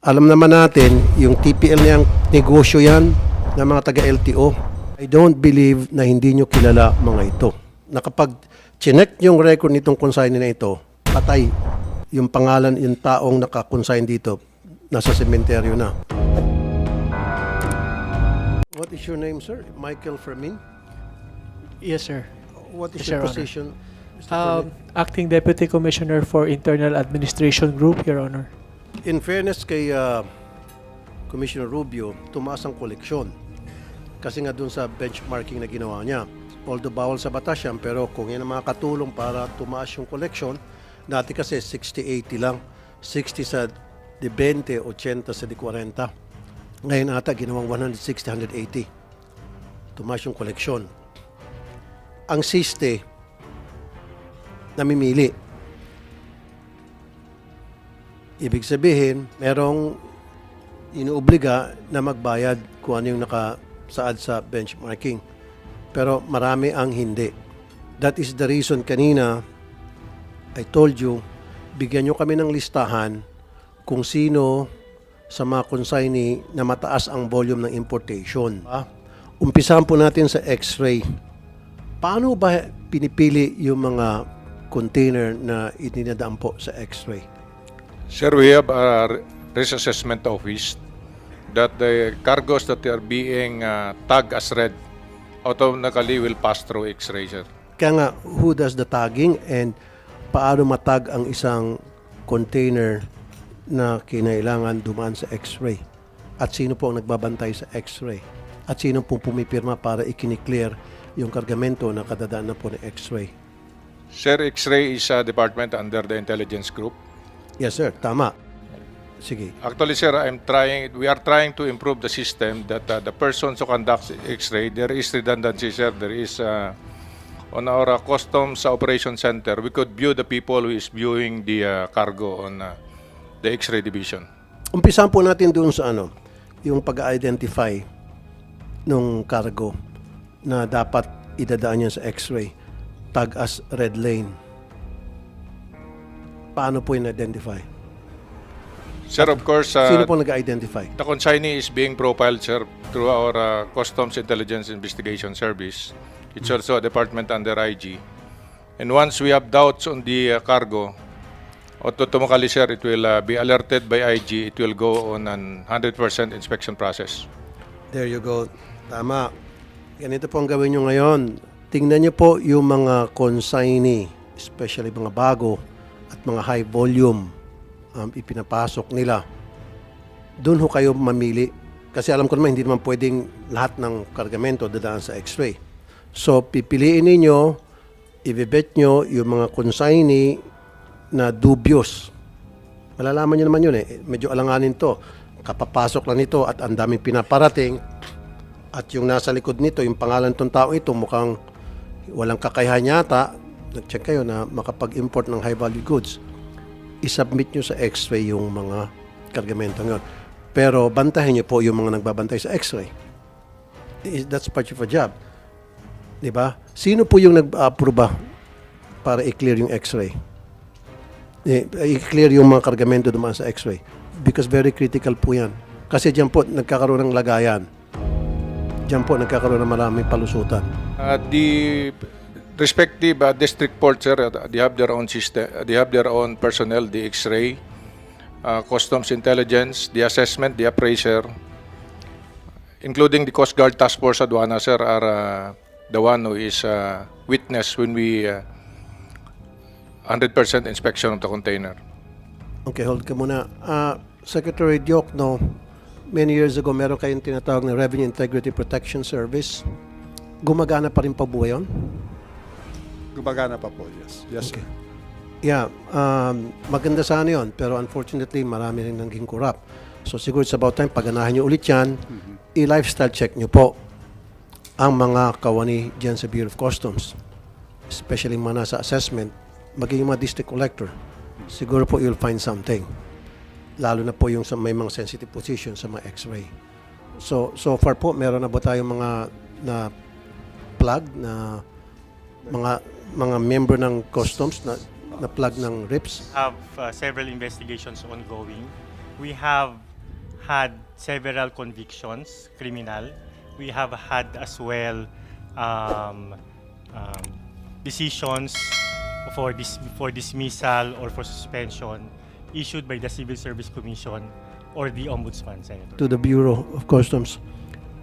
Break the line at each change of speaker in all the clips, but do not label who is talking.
Alam naman natin, yung TPL niyang negosyo yan ng mga taga-LTO. I don't believe na hindi nyo kilala mga ito. Na kapag chinek yung record nitong consignee na ito, patay yung pangalan, yung taong nakakonsign dito, nasa sementeryo na. What is your name, sir? Michael Fermin?
Yes, sir.
What is
Yes,
your
Honor.
position? Mr.
Um? Acting Deputy Commissioner for Internal Administration Group, Your Honor.
In fairness kay uh, Commissioner Rubio, tumaas ang koleksyon. Kasi nga dun sa benchmarking na ginawa niya. Although bawal sa batas yan, pero kung yan ang mga katulong para tumaas yung koleksyon, dati kasi 60-80 lang. 60 sa de 20, 80 sa de 40. Ngayon ata ginawang 160, 180. Tumaas yung koleksyon. Ang siste, namimili. Ibig sabihin, merong inuobliga na magbayad kung ano yung nakasaad sa benchmarking. Pero marami ang hindi. That is the reason kanina I told you, bigyan nyo kami ng listahan kung sino sa mga consignee na mataas ang volume ng importation. Ah, umpisahan po natin sa x-ray. Paano ba pinipili yung mga container na itinadaan po sa x-ray?
Sir, we have a risk assessment office that the cargoes that are being uh, tagged as red automatically will pass through X-ray, sir.
Kaya nga, who does the tagging and paano matag ang isang container na kinailangan dumaan sa x-ray? At sino po ang nagbabantay sa x-ray? At sino po pumipirma para ikiniklear yung kargamento na kadadaan na po ng x-ray?
Sir, X-ray is a department under the intelligence group.
Yes sir, tama. Sige.
Actually, sir, I'm trying. We are trying to improve the system that uh, the persons who conduct X-ray, there is redundancy, sir. There is uh, on our uh, customs operation center, we could view the people who is viewing the uh, cargo on uh, the X-ray division.
Umpisahan po natin doon sa ano, yung pag-identify nung cargo na dapat idadaan niya sa x-ray. Tag as red lane. Paano po yung identify?
Sir, of course, uh,
Sino po nag-identify?
The consignee is being profiled, sir, through our uh, Customs Intelligence Investigation Service. It's also a department under IG. And once we have doubts on the uh, cargo, automatically, sir, it will uh, be alerted by IG. It will go on an 100% inspection process.
There you go. Tama. Ganito po ang gawin nyo ngayon. Tingnan nyo po yung mga consignee, especially mga bago at mga high volume um, ipinapasok nila. Doon ho kayo mamili. Kasi alam ko naman, hindi naman pwedeng lahat ng kargamento dadaan sa x-ray. So, pipiliin ninyo, ibibet nyo yung mga consignee na dubious. Malalaman nyo naman yun eh. Medyo alanganin to. Kapapasok lang nito at ang daming pinaparating at yung nasa likod nito, yung pangalan tong tao ito, mukhang walang kakayahan yata, nag-check kayo na makapag-import ng high-value goods, isubmit nyo sa x-ray yung mga kargamento ngayon. Pero bantahin nyo po yung mga nagbabantay sa x-ray. That's part of a job. Di ba? Sino po yung nag-aproba para i-clear yung x-ray? Eh, i-clear yung mga kargamento dumaan sa x-ray. Because very critical po yan. Kasi dyan po nagkakaroon ng lagayan. Dyan po nagkakaroon ng maraming palusutan.
Uh, the respective uh, district port, sir, uh, they have their own system. uh, They have their own personnel, the X-ray, uh, customs intelligence, the assessment, the appraiser, including the Coast Guard Task Force Aduana, sir, are uh, the one who is uh, witness when we uh, 100% inspection of the container.
Okay, hold ka muna. Ah, Secretary Diokno, many years ago, meron kayong tinatawag na Revenue Integrity Protection Service. Gumagana pa rin pa buhay yun?
Gumagana pa po, yes. Yes,
Okay. Yeah, um, maganda sana yun, pero unfortunately, marami rin naging corrupt. So siguro it's about time, paganahan nyo ulit yan, i-lifestyle check nyo po ang mga kawani dyan sa Bureau of Customs. Especially mga nasa assessment, maging mga district collector. Siguro po you'll find something. Lalo na po yung sa may mga sensitive position sa mga x-ray. So, so far po, meron na ba tayong mga na plug na mga mga member ng customs na na plug ng RIPS?
have uh, several investigations ongoing. We have had several convictions, criminal. We have had as well um, um, decisions for dis- for dismissal or for suspension issued by the Civil Service Commission or the Ombudsman, Senator.
to the Bureau of Customs.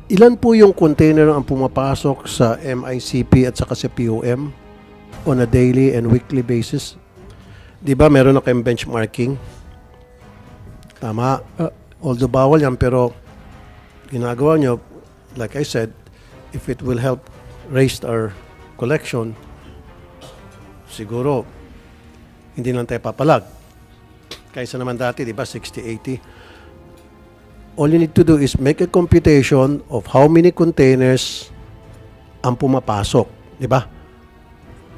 Ilan po yung container ang pumapasok sa MICP at saka sa POM on a daily and weekly basis? Di ba meron na kayong benchmarking? Tama.
Uh,
Although bawal yan, pero ginagawa nyo, like I said, if it will help raise our collection, siguro, hindi lang tayo papalag. Kaysa naman dati, di ba, 60, 80 all you need to do is make a computation of how many containers ang pumapasok, di ba?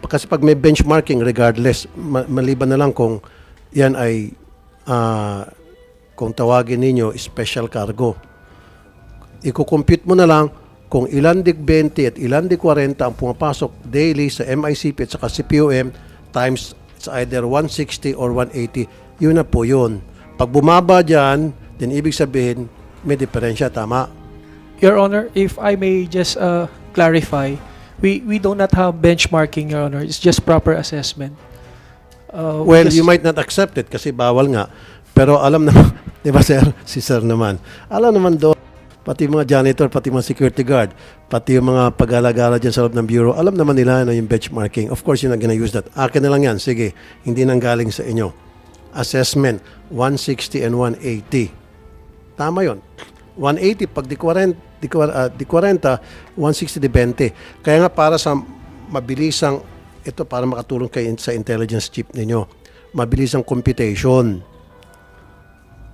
Kasi pag may benchmarking, regardless, ma- maliban na lang kung yan ay, ah, kung tawagin ninyo, special cargo. Iko-compute mo na lang kung ilan dig 20 at ilan dig 40 ang pumapasok daily sa MICP at saka CPOM times it's either 160 or 180. Yun na po yun. Pag bumaba dyan, then ibig sabihin, may diferensya, tama?
Your Honor, if I may just uh, clarify, we, we do not have benchmarking, Your Honor. It's just proper assessment. Uh,
Well,
because-
you might not accept it kasi bawal nga. Pero alam naman, di ba sir, si sir naman, alam naman do, pati mga janitor, pati mga security guard, pati yung mga pag-alagala dyan sa loob ng bureau, alam naman nila na yung benchmarking. Of course, you're not gonna use that. Akin na lang yan, sige, hindi nang galing sa inyo. Assessment, 160 and 180. Tama yon. 180 pag di 40, di, ah, di 40, 160 di 20. Kaya nga para sa mabilisang ito para makatulong kay sa intelligence chip ninyo. Mabilisang computation.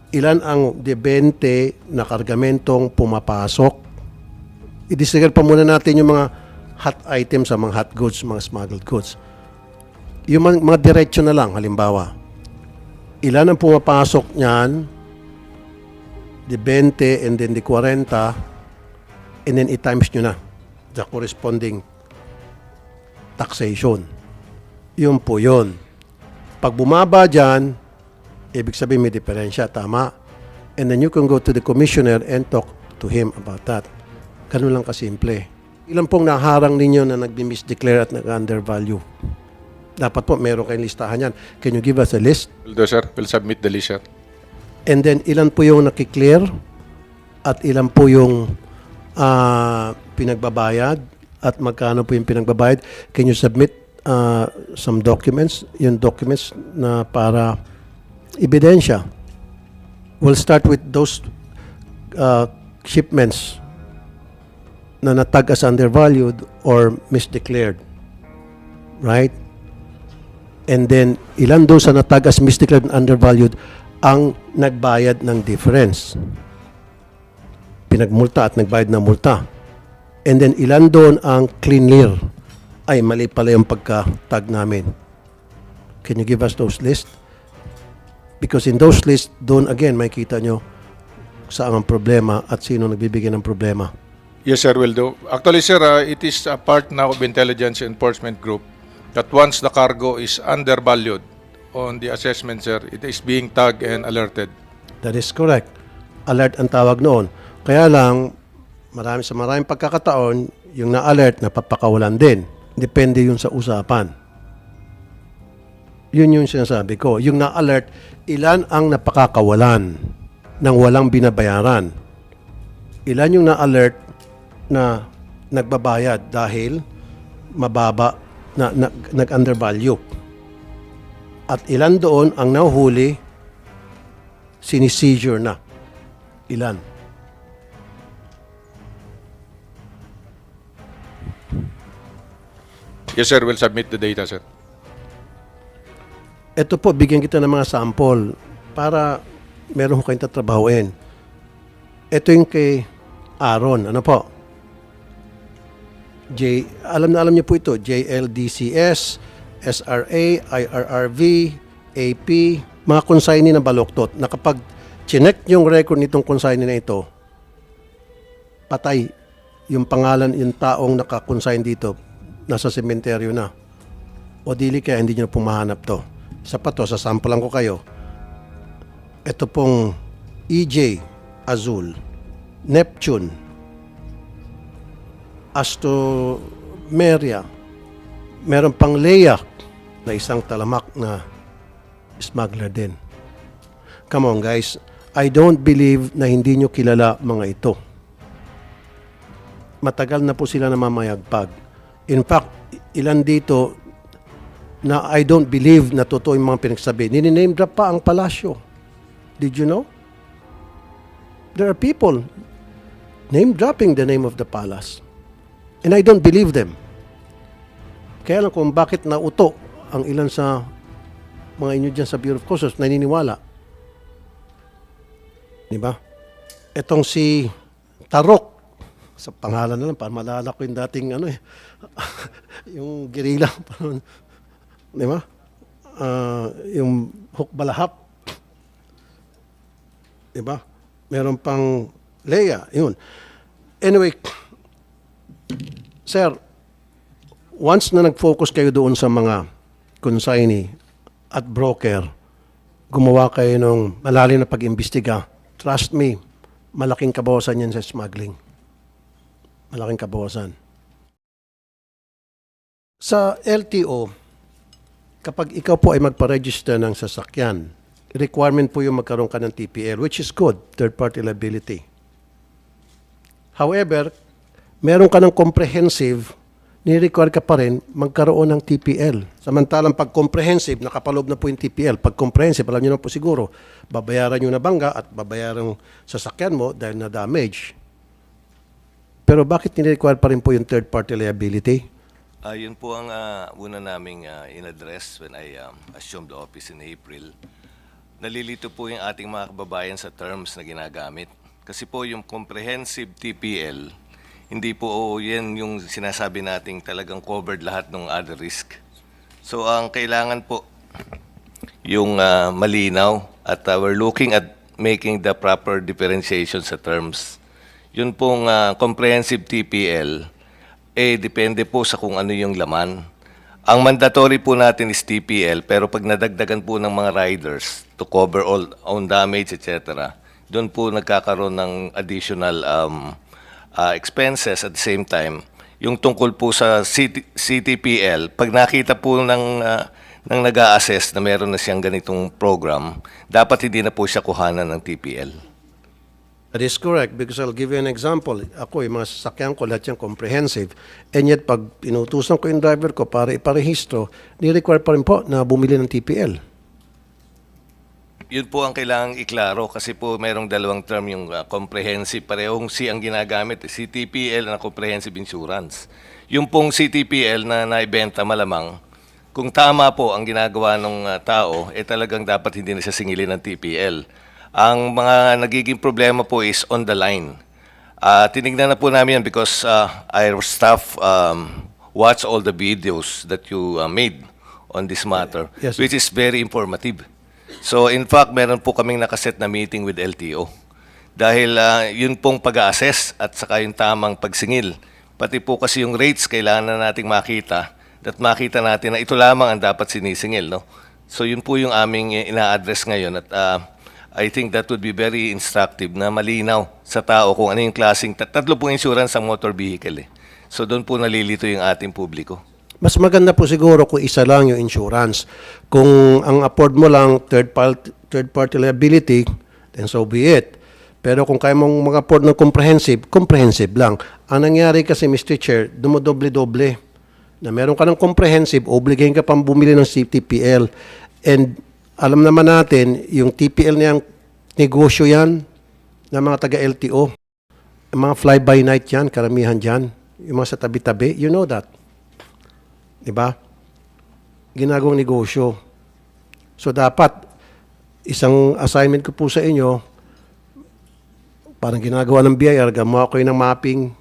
Ilan ang di 20 na kargamentong pumapasok? I-disregard pa muna natin yung mga hot items sa mga hot goods, mga smuggled goods. Yung mga, mga diretsyo na lang, halimbawa. Ilan ang pumapasok niyan? The 20 and then the 40 and then i-times nyo na the corresponding taxation. Yun po yun. Pag bumaba dyan, ibig sabihin may diferensya, tama? And then you can go to the commissioner and talk to him about that. Ganun lang kasimple. Ilan pong naharang ninyo na nag-misdeclare at nag-undervalue? Dapat po meron kayong listahan yan. Can you give us a list?
Will do, sir. Will submit the list, sir.
And then ilan po yung nakiklear at ilan po yung ah, pinagbabayad at magkano po yung pinagbabayad. Can you submit ah, some documents, yung documents na para ebidensya. We'll start with those ah, shipments na natag as undervalued or misdeclared. Right? And then, ilan doon sa natag as misdeclared and undervalued ang nagbayad ng difference. Pinagmulta at nagbayad ng multa. And then, ilan doon ang clear? Ay, mali pala yung pagka-tag namin. Can you give us those list? Because in those list, doon again, makikita nyo saan ang problema at sino nagbibigay ng problema.
Yes, sir, will do. Actually, sir, uh, it is a part now of Intelligence Enforcement Group that once the cargo is undervalued on the assessment, sir, it is being tagged and alerted.
That is correct. Alert ang tawag noon. Kaya lang, marami sa maraming pagkakataon, yung na-alert, napapakawalan din. Depende yun sa usapan. Yun yung sinasabi ko. Yung na-alert, ilan ang napakakawalan ng walang binabayaran? Ilan yung na-alert na nagbabayad dahil mababa na, na nag-undervalue? At ilan doon ang nahuhuli sinisizure na. Ilan?
Yes, sir, will submit the data, sir.
Ito po, bigyan kita ng mga sample para meron ko kayong tatrabahuin. Ito yung kay Aaron. Ano po? J, alam na alam niyo po ito. JLDCS, SRA, IRRV, AP, mga consignee na baloktot na kapag chinek yung record nitong consignee na ito, patay yung pangalan, yung taong nakakonsign dito, nasa sementeryo na. O dili kaya hindi nyo pumahanap to. Sa pa to, sa sample lang ko kayo. Ito pong EJ Azul, Neptune, Astro Meria, meron pang Leia na isang talamak na smuggler din. Come on guys, I don't believe na hindi nyo kilala mga ito. Matagal na po sila namamayagpag. In fact, ilan dito na I don't believe na totoo yung mga pinagsabi. Nini-name drop pa ang palasyo. Did you know? There are people name dropping the name of the palace. And I don't believe them. Kaya lang kung bakit nauto ang ilan sa mga inyo dyan sa Bureau of Customs naniniwala. Di ba? Etong si Tarok, sa pangalan na lang, para malala ko yung dating ano eh, yung gerila. Di ba? Ah, yung hukbalahap. Di ba? Meron pang Leia. Yun. Anyway, sir, once na nag-focus kayo doon sa mga consignee at broker, gumawa kayo ng malalim na pag-imbestiga, trust me, malaking kabawasan yan sa smuggling. Malaking kabawasan. Sa LTO, kapag ikaw po ay magpa-register ng sasakyan, requirement po yung magkaroon ka ng TPL, which is good, third-party liability. However, meron ka ng comprehensive, ni-require ka pa rin magkaroon ng TPL. Samantalang pag comprehensive, nakapaloob na po yung TPL. Pag comprehensive, alam nyo na po siguro, babayaran yung nabangga at babayaran yung sasakyan mo dahil na damage. Pero bakit ni-require pa rin po yung third-party liability?
Ah, yun po ang ah, una naming ah, in-address when I um, assumed the office in April. Nalilito po yung ating mga kababayan sa terms na ginagamit. Kasi po yung comprehensive TPL, hindi po yan yung sinasabi nating talagang covered lahat ng other risk. So ang kailangan po yung ah, malinaw at ah, we're looking at making the proper differentiation sa terms. Yun pong ah, comprehensive TPL, eh depende po sa kung ano yung laman. Ang mandatory po natin is TPL, pero pag nadagdagan po ng mga riders to cover all own damage, etc., doon po nagkakaroon ng additional um, uh, expenses at the same time. Yung tungkol po sa CT, CTPL, pag nakita po ng, uh, ng nag assess na meron na siyang ganitong program, dapat hindi na po siya kuhanan ng TPL.
That is correct because I'll give you an example. Ako, yung mga sasakyan ko, lahat yan comprehensive. And yet, pag inutusan ko yung driver ko para iparehistro, ni-require pa rin po na bumili ng TPL.
Yun po ang kailangang iklaro kasi po merong dalawang term yung uh, comprehensive. Parehong C ang ginagamit, eh, CTPL na comprehensive insurance. Yung pong CTPL na naibenta malamang, kung tama po ang ginagawa ng uh, tao, eh talagang dapat hindi na siya singilin ng TPL. Ang mga nagiging problema po is on the line. Ah, tinignan na po namin yan because uh, our staff um, watch all the videos that you uh, made on this matter,
Yes.
which is very informative. So in fact, meron po kaming nakaset na meeting with LTO. Dahil ah, yun pong pag-assess at saka yung tamang pagsingil. Pati po kasi yung rates kailangan na nating makita at makita natin na ito lamang ang dapat sinisingil. No? So yun po yung aming ina-address ngayon at ah, I think that would be very instructive na malinaw sa tao kung ano yung klaseng, tat- tatlo pong insurance ang motor vehicle eh. So doon po nalilito yung ating publiko.
Mas maganda po siguro kung isa lang yung insurance. Kung ang afford mo lang third party, third party liability, then so be it. Pero kung kaya mong mag-afford ng comprehensive, comprehensive lang. Ang nangyari kasi, Mr. Chair, dumodoble-doble. Na meron ka ng comprehensive, obligahin ka pang bumili ng CTPL. And alam naman natin, yung TPL niyang negosyo yan ng mga taga-LTO. Mga fly-by-night yan, karamihan dyan. Yung mga sa tabi-tabi, you know that. Di ba? Ginagawang negosyo. So dapat, isang assignment ko po sa inyo, parang ginagawa ng BIR, gumawa ko ng mapping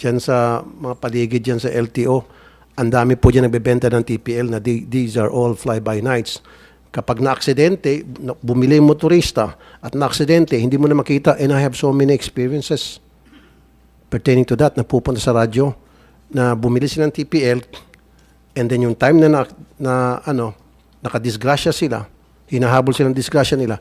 dyan sa mga paligid dyan sa LTO. Ang dami po dyan nagbebenta ng TPL na the- these are all fly-by-nights. Kapag na-aksidente, na- bumili yung motorista at na-aksidente, hindi mo na makita, and I have so many experiences pertaining to that, na pupunta sa radyo, na bumili sila ng TPL, and then yung time na, na, na ano, nakadisgrasya sila, hinahabol silang disgrasya nila,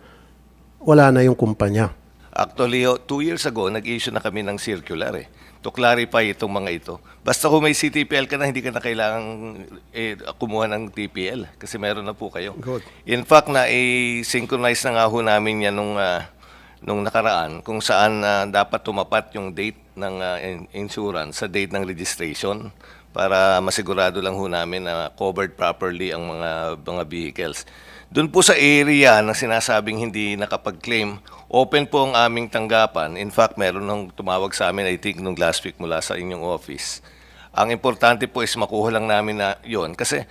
wala na yung kumpanya.
Actually, oh, two years ago, nag-issue na kami ng circular eh, to clarify itong mga ito. Basta kung may CTPL ka na, hindi ka na kailangan eh, kumuha ng TPL kasi meron na po kayo.
Good.
In fact, na i-synchronize na nga ho namin yan nung, ah, nung nakaraan kung saan ah, dapat tumapat yung date ng in- insurance sa date ng registration para masigurado lang ho namin na covered properly ang mga mga vehicles. Doon po sa area na sinasabing hindi nakapag-claim, open po ang aming tanggapan. In fact, meron nang tumawag sa amin, I think, nung last week mula sa inyong office. Ang importante po is makuha lang namin na yon kasi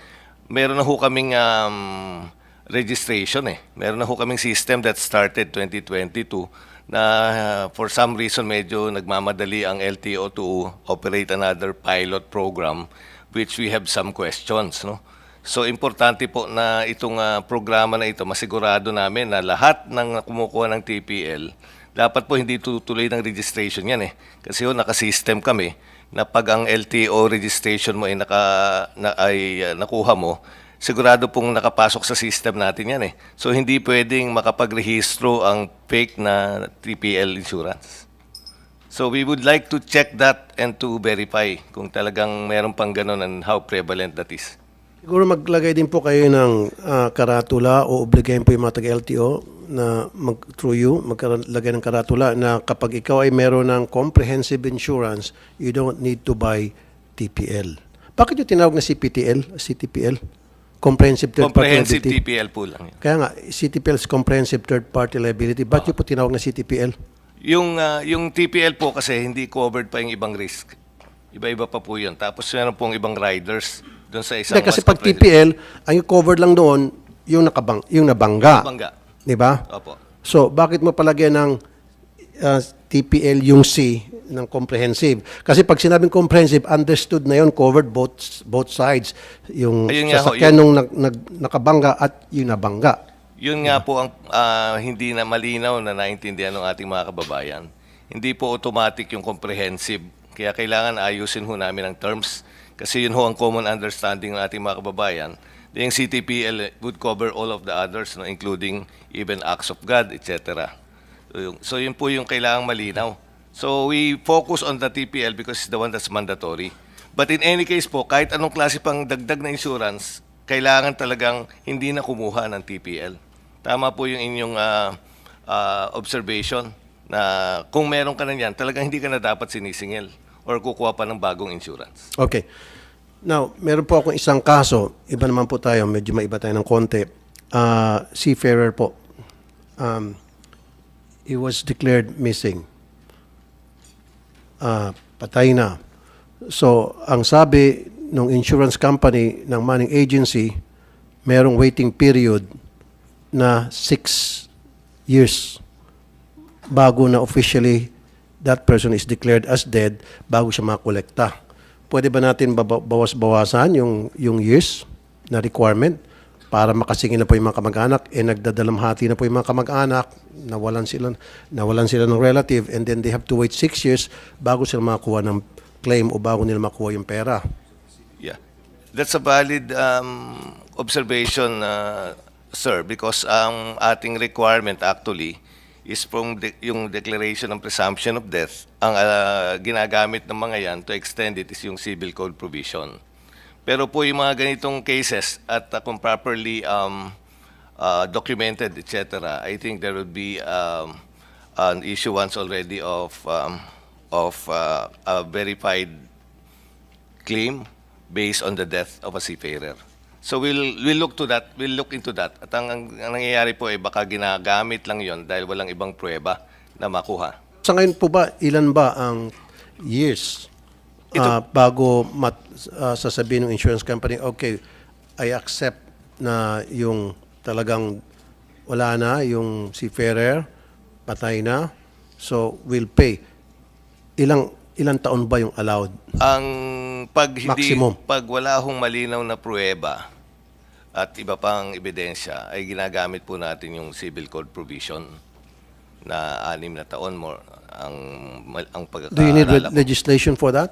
meron na ho kaming um, registration eh. Meron na ho kaming system that started 2022 na uh, for some reason medyo nagmamadali ang LTO to operate another pilot program which we have some questions, no? So importante po na itong uh, programa na ito masigurado namin na lahat ng kumukuha ng TPL dapat po hindi tutuloy ng registration yan eh. Kasi ho naka-system kami na pag ang LTO registration mo ay naka na, ay uh, nakuha mo, sigurado pong nakapasok sa system natin yan eh. So hindi pwedeng makapagrehistro ang fake na TPL insurance. So we would like to check that and to verify kung talagang meron pang ganun and how prevalent that is.
Siguro maglagay din po kayo ng ah, karatula o obligayin po yung mga taga-LTO na mag, through you, maglagay ng karatula na kapag ikaw ay meron ng comprehensive insurance, you don't need to buy TPL. Bakit yung tinawag na CPTL, CTPL? Comprehensive Third
Comprehensive
Party Liability.
TPL po lang yun.
Kaya nga, CTPL is Comprehensive Third Party Liability. Bakit yung po tinawag na CTPL?
Yung, ah, yung TPL po kasi hindi covered pa yung ibang risk. Iba-iba pa po yun. Tapos meron pong ibang riders doon sa isang...
Hindi, kasi
mas
pag
comprehensive-
TPL, ang yung covered lang doon, yung, nakabang, yung nabangga.
Bangga.
Di ba?
Opo.
So, bakit mo palagyan ng uh, TPL yung C ng comprehensive? Kasi pag sinabing comprehensive, understood na yun, covered both both sides. Yung
Ayun nga ho,
sasakyan
yun-
nung nag, nag- nakabangga at yung nabangga.
Yun nga po ang ah, hindi na malinaw na naintindihan ng ating mga kababayan. Hindi po automatic yung comprehensive. Kaya kailangan ayusin ho namin ang terms. Kasi yun ho ang common understanding ng ating mga kababayan. Yung CTPL would cover all of the others, no, including even acts of God, etc. So, yung, so yun po yung kailangang malinaw. So we focus on the TPL because it's the one that's mandatory. But in any case po, kahit anong klase pang dagdag na insurance, kailangan talagang hindi na kumuha ng TPL. Tama po yung inyong ah, ah, observation na kung meron ka na yan, talagang hindi ka na dapat sinisingil or kukuha pa ng bagong insurance.
Okay. Now, meron po akong isang kaso. Iba naman po tayo. Medyo maiba tayo ng konti. Uh, seafarer po. Um, he was declared missing. Ah, patay na. So, ang sabi ng insurance company ng manning agency, merong waiting period na six years bago na officially that person is declared as dead bago siya makolekta. Pwede ba natin bawas-bawasan yung, yung years na requirement para makasingil na po yung mga kamag-anak eh nagdadalamhati na po yung mga kamag-anak nawalan sila nawalan sila ng relative and then they have to wait six years bago sila makakuha ng claim o bago nila makuha yung pera.
Yeah. That's a valid um, observation, uh, sir, because ang ating requirement actually is from de- yung declaration ng presumption of death. Ang uh, ginagamit ng mga yan to extend it is yung civil code provision. Pero po yung mga ganitong cases at uh, kung properly um, uh, documented, etc., I think there would be um, an issuance already of um, of uh, a verified claim based on the death of a seafarer. So we'll we'll look to that, we'll look into that. At ang, ang, ang nangyayari po ay baka ginagamit lang 'yon dahil walang ibang pruweba na makuha.
Sa ngayon po ba, ilan ba ang years ah, bago mat, ah, sasabihin ng insurance company, okay, I accept na yung talagang wala na, yung seafarer, patay na, so we'll pay. Ilang ilang taon ba yung allowed?
Ang pag hindi
Maximum.
pag wala hong malinaw na pruweba at iba pang ebidensya ay ginagamit po natin yung civil code provision na anim na taon more ang ang pagkakaalala
Do you need
ko.
legislation for that?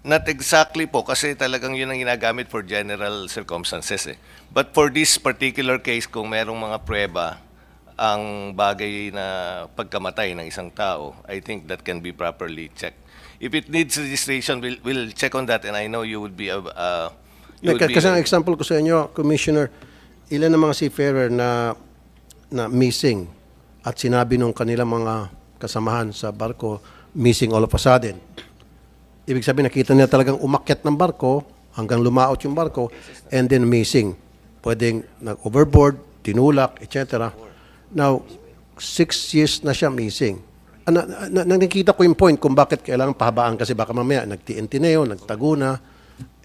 Not exactly po kasi talagang yun ang ginagamit for general circumstances eh. But for this particular case kung merong mga prueba ang bagay na pagkamatay ng isang tao, I think that can be properly checked. If it needs registration, we'll, we'll check on that and I know you would be, uh, uh, you would
K-
be,
Kasi ang example ko sa inyo, Commissioner, ilan ng mga seafarer na na missing at sinabi nung kanilang mga kasamahan sa barko, missing all of a sudden. Ibig sabihin, nakita nila talagang umakyat ng barko hanggang lumaot yung barko and then missing. Pwedeng nag-overboard, tinulak, etc. Now, six years na siya missing. Ah, Na, na, na- nakikita ko yung point kung bakit kailangan pahabaan kasi baka mamaya nagtago na,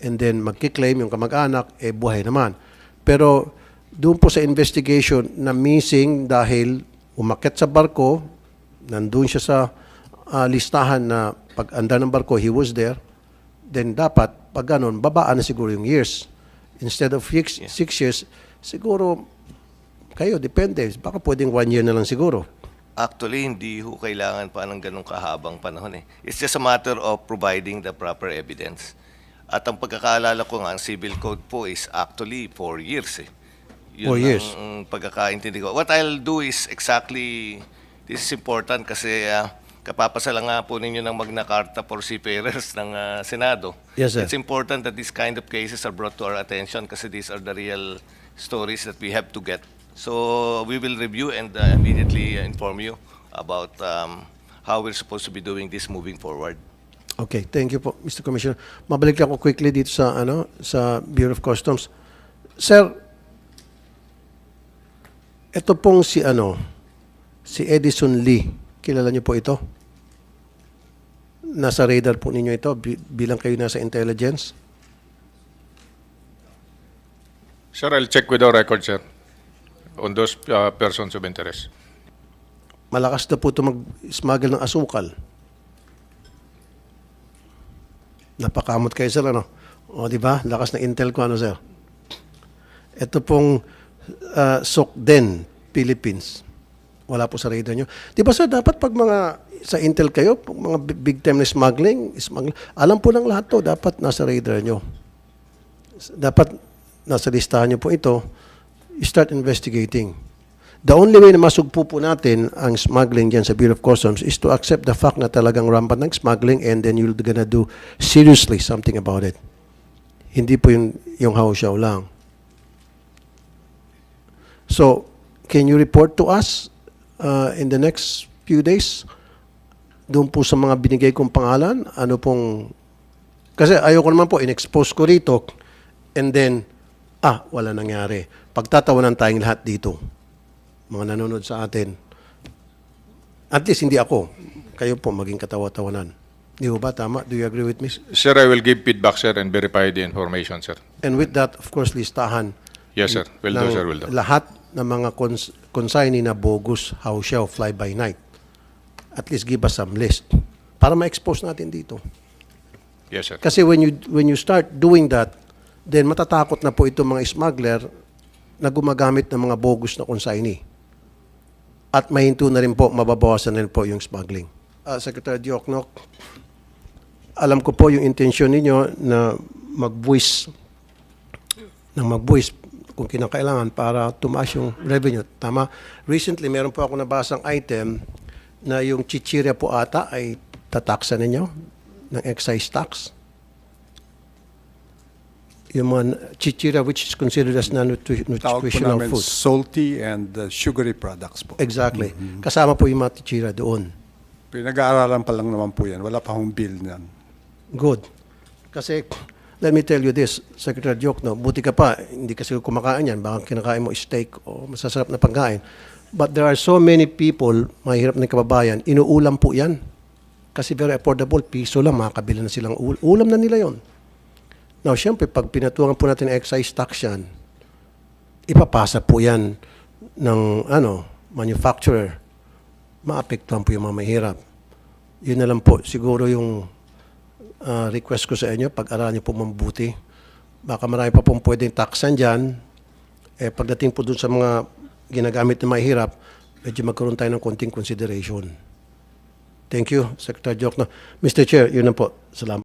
and then magkiklaim yung kamag-anak, eh buhay naman. Pero doon po sa investigation na missing dahil umakyat sa barko, nandun siya sa ah, listahan na pag anda ng barko, he was there, then dapat, pag ganun, babaan na siguro yung years. Instead of six, six years, siguro, kayo, depende. Baka pwedeng one year na lang siguro.
Actually, hindi ho kailangan pa ng ganong kahabang panahon eh. It's just a matter of providing the proper evidence. At ang pagkakaalala ko nga, ang civil code po is actually four years eh. Yun
Four years.
ang pagkakaintindi ko. What I'll do is exactly, this is important kasi uh, kapapasala nga po ninyo ng Magna Carta for Seafarers ng ah, Senado.
Yes, sir.
It's important that these kind of cases are brought to our attention kasi these are the real stories that we have to get. So we will review and uh, immediately inform you about um, how we're supposed to be doing this moving forward.
Okay, thank you po, Mr. Commissioner. Mabalik ako quickly dito sa ano sa Bureau of Customs. Sir, ito pong si ano si Edison Lee. Kilala niyo po ito? Nasa radar po ninyo ito bi- bilang kayo nasa intelligence.
Sir, I'll check with our record, sir, on those uh, persons of interest.
Malakas na po ito mag-smuggle ng asukal. Napakamot kayo, sir, ano? O, di ba? Lakas ng intel ko, ano, sir? Ito pong uh, Sokden, Philippines. Wala po sa radar nyo. Di ba, sir, dapat pag mga sa intel kayo, mga bi- big time na smuggling, smuggling, alam po ng lahat to, dapat nasa radar nyo. Dapat nasa listahan nyo po ito, start investigating. The only way na masugpo po natin ang smuggling dyan sa Bureau of Customs is to accept the fact na talagang rampant ng smuggling and then you're gonna do seriously something about it. Hindi po yung, yung hausyaw lang. So, can you report to us uh, in the next few days doon po sa mga binigay kong pangalan? Ano pong... Kasi ayoko naman po, in-expose ko rito and then, ah, wala nangyari. Pagtatawanan tayong lahat dito mga nanonood sa atin, at least hindi ako, kayo po maging katawa-tawanan. Di ba tama? Do you agree with me?
Sir, I will give feedback, sir, and verify the information, sir.
And with that, of course, listahan
Yes, sir. Will do, sir, will do.
lahat ng mga cons- consignee na bogus, house show, fly by night. At least give us some list para ma-expose natin dito.
Yes, sir.
Kasi when you when you start doing that, then matatakot na po itong mga smuggler na gumagamit ng mga bogus na consignee. At mahinto na rin po, mababawasan na rin po yung smuggling. Ah, Secretary Diokno, alam ko po yung intensyon ninyo na mag-voice ng mag-voice kung kinakailangan para tumaas yung revenue. Tama. Recently, meron po ako nabasang item na yung chichirya po ata ay tataksa ninyo ng excise tax. Yung mga chichirya which is considered as non-nutritional food.
salty and uh, sugary products po.
Exactly. Kasama po yung mga chichirya doon.
Pinag-aaralan pa lang naman po yan. Wala pa hong bill niyan.
Good. Kasi, let me tell you this, Secretary Joke, no, buti ka pa, hindi kasi kumakain yan, baka kinakain mo steak o masasarap na pagkain. But there are so many people, mahirap na kababayan, inuulam po yan. Kasi very affordable, piso lang, makakabili na silang ul- ulam na nila yon. Now, syempre, pag pinatuangan po natin ng excise tax yan, ipapasa po yan ng ano, manufacturer. Maapektuhan po yung mga mahirap. Yun na lang po, siguro yung uh, request ko sa inyo, pag-aralan niyo po mabuti. Baka marami pa pong pwedeng taksan dyan. Eh, pagdating po dun sa mga ginagamit na mahirap, medyo magkaroon tayo ng konting consideration. Thank you, Secretary Jokno. Mr. Chair, yun na po. Salamat.